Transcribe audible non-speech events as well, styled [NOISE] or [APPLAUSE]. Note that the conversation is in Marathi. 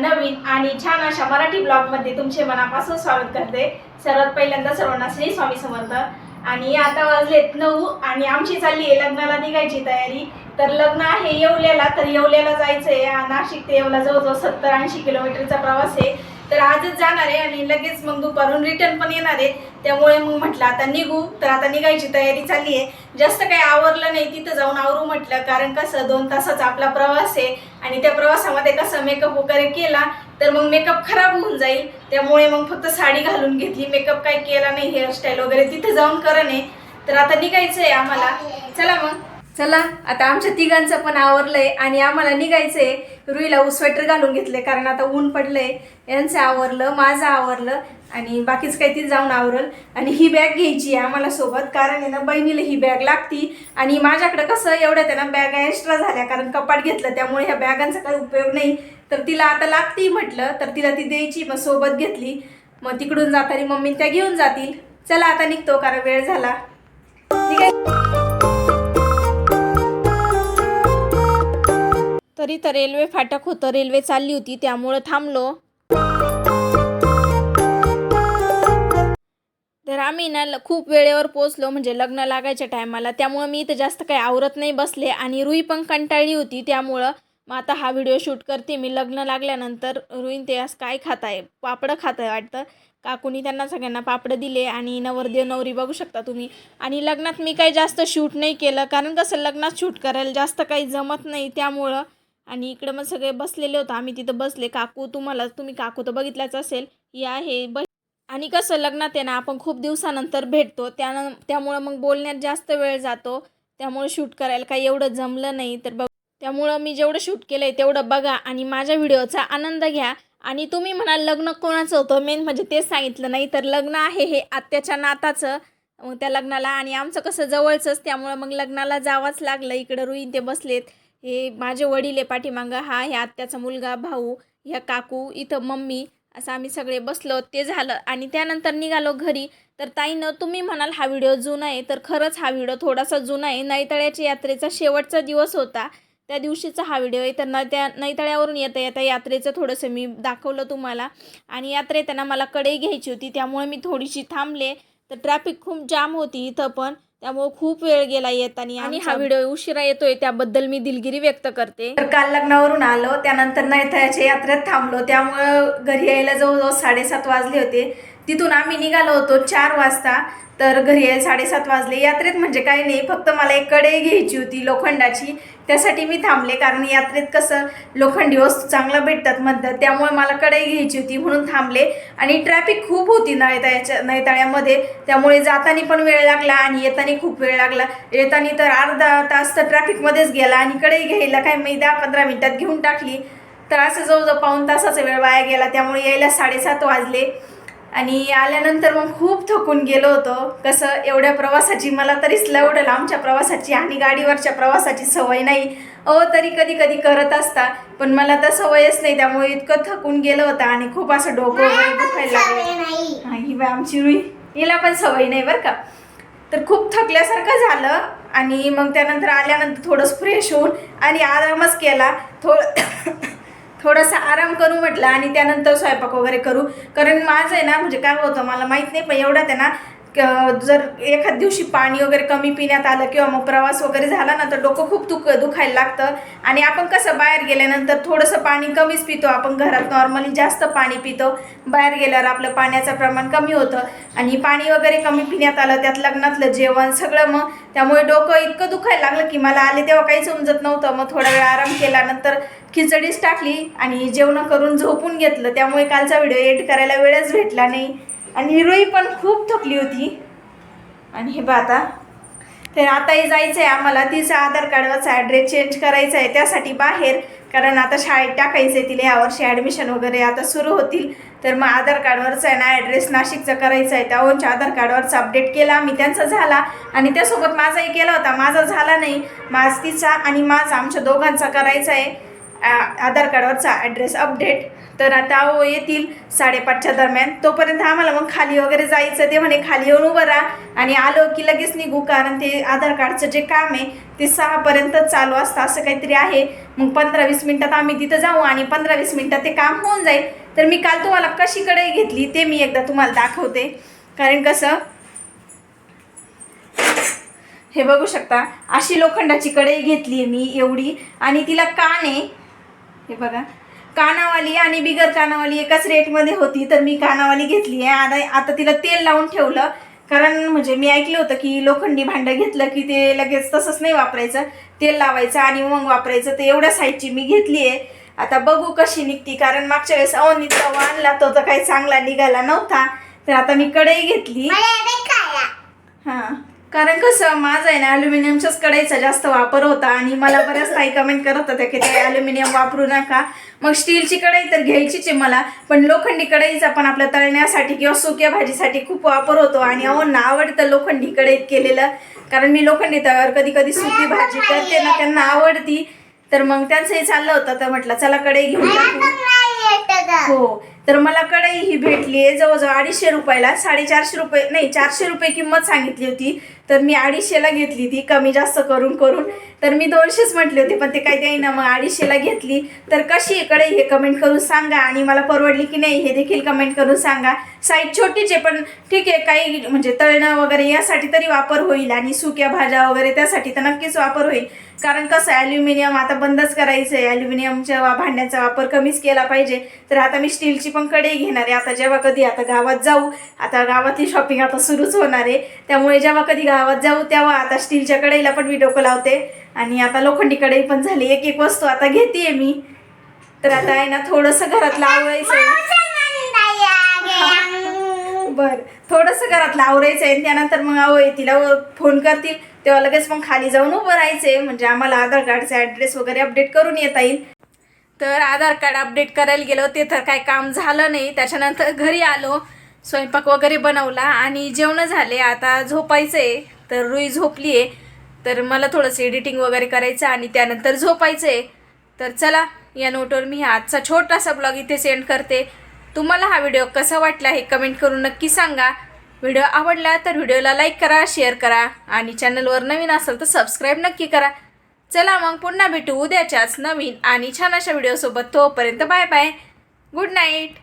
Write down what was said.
नवीन आणि छान अशा मराठी ब्लॉगमध्ये तुमचे मनापासून स्वागत करते. सर्वात पहिल्यांदा सर्वांना श्री स्वामी समर्थ. आणि आता वाजलेत नऊ आणि आमची चालली आहे लग्नाला निघायची तयारी. तर लग्न आहे येवल्याला तर येवल्याला जायचं आहे नाशिक ते येवला जवळजवळ सत्तर ऐंशी किलोमीटरचा प्रवास आहे. तर आजच जाणार आहे आणि लगेच मग दुपारून रिटर्न पण येणार आहे. त्यामुळे मग म्हटलं आता निघू. तर आता निघायची तयारी चालली आहे. जास्त काही आवरलं नाही तिथं जाऊन आवरू म्हटलं. कारण कसं दोन तासाचा आपला प्रवास आहे. आणि त्या प्रवासामध्ये कसा मेकअप वगैरे केला तर मग मेकअप खराब होऊन जाईल. त्यामुळे मग फक्त साडी घालून घेतली. मेकअप काही केला नाही हेअरस्टाईल वगैरे तिथे जाऊन करणे तर आता निघायचं आहे आम्हाला. चला मग. चला आता आमच्या तिघांचं पण आवरलंय आणि आम्हाला निघायचंय. रुईला स्वेटर घालून घेतले कारण आता ऊन पडलंय. यांचं आवरलं माझं आवरलं आणि बाकीच काही ती जाऊन आवरल. आणि ही बॅग घ्यायची आहे आम्हाला सोबत कारण आहे ना बहिणीला ही बॅग लागती. आणि माझ्याकडे कसं एवढ्या त्यांना बॅग एक्स्ट्रा झाल्या कारण कपाट घेतलं त्यामुळे ह्या बॅगांचा काही उपयोग नाही. तर तिला आता लागती म्हटलं तर तिला ती द्यायची मग सोबत घेतली. मग तिकडून जाताना मम्मी त्या घेऊन जातील. चला आता निघतो कारण वेळ झाला. तरी तर रेल्वे फाटक होतं. रेल्वे चालली होती त्यामुळं थांबलो. तर आम्ही ना ल- खूप वेळेवर पोचलो म्हणजे लग्न लागायच्या टायमाला. त्यामुळं मी इथं जास्त काही आवरत नाही बसले आणि रुई पण कंटाळली होती. त्यामुळं मग आता हा व्हिडिओ शूट करते. मी लग्न लागल्यानंतर रुईन ते आज काय खात आहे पापडं खात आहे वाटतं. काकूनी त्यांना सगळ्यांना पापडं दिले आणि नवरदेव नवरी बघू शकता तुम्ही. आणि लग्नात मी काही जास्त शूट नाही केलं. कारण कसं लग्नात शूट करायला जास्त काही जमत नाही. त्यामुळं आणि इकडं मग सगळे बसलेले होतं. आम्ही तिथं बसले. काकू तुम्हाला तुम्ही काकू तर बघितलाच असेल. ही आहे बस आणि कसं लग्नात आहे ना आपण खूप दिवसानंतर भेटतो. त्यानं त्यामुळं मग बोलण्यात जास्त वेळ जातो. त्यामुळे शूट करायला काही एवढं जमलं नाही. तर बघ त्यामुळं मी जेवढं शूट केलं आहे तेवढं बघा आणि माझ्या व्हिडिओचा आनंद घ्या. आणि तुम्ही म्हणाल लग्न कोणाचं होतं? मेन म्हणजे तेच सांगितलं नाही. तर लग्न आहे हे आत्याच्या नाताचं. मग त्या लग्नाला आणि आमचं कसं जवळचंच त्यामुळं मग लग्नाला जावंच लागलं. इकडं रुईन ते बसलेत. हे माझे वडील आहे पाठीमागं हा ह्या आत्याचा मुलगा भाऊ ह्या काकू इथं मम्मी असं आम्ही सगळे बसलो ते झालं. आणि त्यानंतर निघालो घरी. तर ताईनं तुम्ही म्हणाल हा व्हिडिओ जुना आहे तर खरंच हा व्हिडिओ थोडासा जुना आहे. नैतळ्याच्या यात्रेचा शेवटचा दिवस होता. त्या दिवशीचा हा व्हिडिओ आहे. तर न त्या नैतळ्यावरून येता येता यात्रेचं थोडंसं मी दाखवलं तुम्हाला. आणि यात्रे त्यांना मला कढई घ्यायची होती त्यामुळे मी थोडीशी थांबले. तर ट्रॅफिक खूप जाम होती इथं पण. त्यामुळे खूप वेळ गेला येताना आणि हा व्हिडिओ उशिरा येतोय त्याबद्दल मी दिलगिरी व्यक्त करते. तर काल लग्नावरून आलो त्यानंतर नैथयाच्या यात्रेत थांबलो. त्यामुळं घरी यायला जवळजवळ साडेसात वाजले होते. तिथून आम्ही निघालो होतो चार वाजता. तर घरी यायला साडेसात वाजले. यात्रेत म्हणजे काही नाही फक्त मला एक कढई घ्यायची होती लोखंडाची. त्यासाठी मी थांबले कारण यात्रेत कसं लोखंडी वस्तू चांगला भेटतात म्हणतात. त्यामुळे मला कढई घ्यायची होती म्हणून थांबले. आणि ट्रॅफिक खूप होती नळताळ्याच्या नयताळ्यामध्ये त्यामुळे जाताना पण वेळ लागला आणि येताना खूप वेळ लागला. येताना तर अर्धा तास तर ट्रॅफिकमध्येच गेला आणि कढई घ्यायला काय मी दहा पंधरा मिनटात घेऊन टाकली. तर असं जवळजवळ पाऊन तासाचा वेळ वाया गेला. त्यामुळे यायला साडेसात वाजले. आणि आल्यानंतर मग खूप थकून गेलो होतो. कसं एवढ्या प्रवासाची मला तरीच लवडल आमच्या प्रवासाची आणि गाडीवरच्या प्रवासाची सवय नाही. अहो तरी कधी कधी करत असता पण मला तर सवयच नाही. त्यामुळे इतकं थकून गेलं होतं आणि खूप असं डोकं वगैरे दुखायला लागलं. हा ही बाई आमची रुई हिला पण सवय नाही बरं का. तर खूप थकल्यासारखं झालं आणि मग त्यानंतर आल्यानंतर थोडंसं फ्रेश होऊन आणि आरामच केला. थोडं थोडासा आराम करू म्हटलं आणि त्यानंतर स्वयंपाक वगैरे करू. कारण माझं आहे ना म्हणजे काय होतं मला माहीत नाही पण एवढ्यात आहे ना जर एखाद दिवशी पाणी वगैरे कमी पिण्यात आलं किंवा मग प्रवास वगैरे झाला ना तर डोकं खूप दुख दुखायला लागतं. आणि आपण कसं बाहेर गेल्यानंतर थोडंसं पाणी कमीच पितो. आपण घरात नॉर्मली जास्त पाणी पितो. बाहेर गेल्यावर आपलं पाण्याचं प्रमाण कमी होतं. आणि पाणी वगैरे कमी पिण्यात आलं त्यात लग्नातलं जेवण सगळं मग त्यामुळे डोकं इतकं दुखायला लागलं की मला आले तेव्हा काहीच समजत नव्हतं. मग थोडा वेळ आराम केला नंतर खिचडीच टाकली आणि जेवण करून झोपून घेतलं. त्यामुळे कालचा व्हिडिओ एडिट करायला वेळच भेटला नाही. आणि रुई पण खूप थकली होती. आणि हे बा आता. तर आताही जायचं आहे आम्हाला. तिचा आधार कार्डवरचा ॲड्रेस चेंज करायचा आहे त्यासाठी बाहेर. कारण आता शाळेत टाकायचं आहे तिला यावर्षी ॲडमिशन वगैरे आता सुरू होतील. तर मग आधार कार्डवरचा आहे ना ॲड्रेस नाशिकचा करायचा आहे त्यावरच्या आधार कार्डवरचा अपडेट केला आम्ही. त्यांचा झाला. आणि त्यासोबत माझाही केला होता. माझा झाला नाही. माझ तिचा आणि माझा आमच्या दोघांचा करायचा आहे आधार कार्डवरचा ॲड्रेस अपडेट तर आता अहो येतील साडेपाचच्या दरम्यान. तोपर्यंत आम्हाला मग खाली वगैरे जायचं ते म्हणे खाली येऊन उभं राहा. आणि आलो की लगेच निघू कारण ते आधार कार्डचं जे काम आहे ते सहापर्यंत चालू असतं असं काहीतरी आहे. मग पंधरा वीस मिनटात आम्ही तिथं जाऊ आणि पंधरा वीस मिनटात ते काम होऊन जाईल. तर मी काल तुम्हाला कशी कढई घेतली ते मी एकदा तुम्हाला दाखवते. कारण कसं हे बघू शकता अशी लोखंडाची कढई घेतली आहे मी एवढी. आणि तिला कान आहे हे बघा. कानावाली आणि बिगर कानावाली एकाच रेटमध्ये होती तर मी कानावाली घेतली आहे. आता आता तिला तेल लावून ठेवलं. कारण म्हणजे मी ऐकलं होतं की लोखंडी भांडं घेतलं की ते लगेच तसंच नाही वापरायचं. तेल लावायचं आणि मग वापरायचं. तर एवढ्या साईजची मी घेतली आहे. आता बघू कशी निघती. कारण मागच्या वेळेस अवनीत तवा आणला तो तर काही चांगला निघाला नव्हता. तर आता मी कढई घेतली. कारण कसं माझं आहे ना अल्युमिनियमच्याच कढईचा जास्त वापर होता आणि मला बऱ्याच काही कमेंट करत होत्या की ते अल्युमिनियम वापरू नका. मग स्टीलची कढई तर घ्यायचीच आहे मला पण लोखंडी कढईचा पण आपल्या तळण्यासाठी किंवा सुक्या भाजीसाठी खूप वापर होतो आणि अहोंना आवडतं लोखंडी कढईत केलेलं. कारण मी लोखंडी तव्यावर कधी कधी सुकी भाजी करते ना त्यांना आवडती. तर मग त्यांचंही चाललं होतं तर म्हटलं चला कढई घेऊन हो तर मला कढई ही भेटली आहे जवळजवळ अडीचशे रुपयाला साडेचारशे रुपये नाही चारशे रुपये किंमत सांगितली होती. तर मी अडीचशेला घेतली ती कमी जास्त करून करून. तर मी दोनशेच म्हटले होते पण ते काही देईना. मग अडीचशेला घेतली. तर कशी इकडे? हे कमेंट करून सांगा आणि मला परवडली की नाही हे देखील कमेंट करून सांगा. साईज छोटीचे पण ठीक आहे काही म्हणजे तळणं वगैरे यासाठी तरी वापर होईल आणि सुक्या भाज्या वगैरे त्यासाठी तर नक्कीच वापर होईल. कारण कसं ॲल्युमिनियम आता बंदच करायचं आहे ॲल्युमिनियमच्या वा- भांड्यांचा वापर कमीच केला पाहिजे. तर आता मी स्टीलची पण कढई घेणार आहे. आता जेव्हा कधी आता गावात जाऊ आता गावातली शॉपिंग आता सुरूच होणार आहे. त्यामुळे जेव्हा कधी गा गावात जाऊ तेव्हा आता स्टीलच्या कढईला पण व्हिडिओ डोकं लावते. आणि आता लोखंडी कढई पण झाली. एक एक वस्तू आता घेते मी. तर आता आहे ना थोडंसं घरात लावायचं आहे [LAUGHS] बर. थोडंसं घरात लावरायचं आहे त्यानंतर मग आवय तिला फोन करतील. तेव्हा लगेच मग खाली जाऊन उभं राहायचंय. म्हणजे आम्हाला आधार कार्डचा ॲड्रेस वगैरे अपडेट करून येता येईल. तर आधार कार्ड अपडेट करायला गेलो. ते तर काय काम झालं नाही. त्याच्यानंतर घरी आलो. स्वयंपाक वगैरे बनवला आणि जेवणं झाले. आता झोपायचं आहे तर रुई झोपली आहे तर मला थोडंसं एडिटिंग वगैरे करायचं आणि त्यानंतर झोपायचं आहे तर चला या नोटवर मी हा आजचा छोटासा ब्लॉग इथे सेंड करते. तुम्हाला हा व्हिडिओ कसा वाटला हे कमेंट करून नक्की सांगा. व्हिडिओ आवडला तर व्हिडिओला लाईक करा शेअर करा आणि चॅनलवर नवीन असेल तर सबस्क्राईब नक्की करा. चला मग पुन्हा भेटू उद्याच्याच नवीन आणि छान अशा व्हिडिओसोबत तोपर्यंत बाय बाय गुड नाईट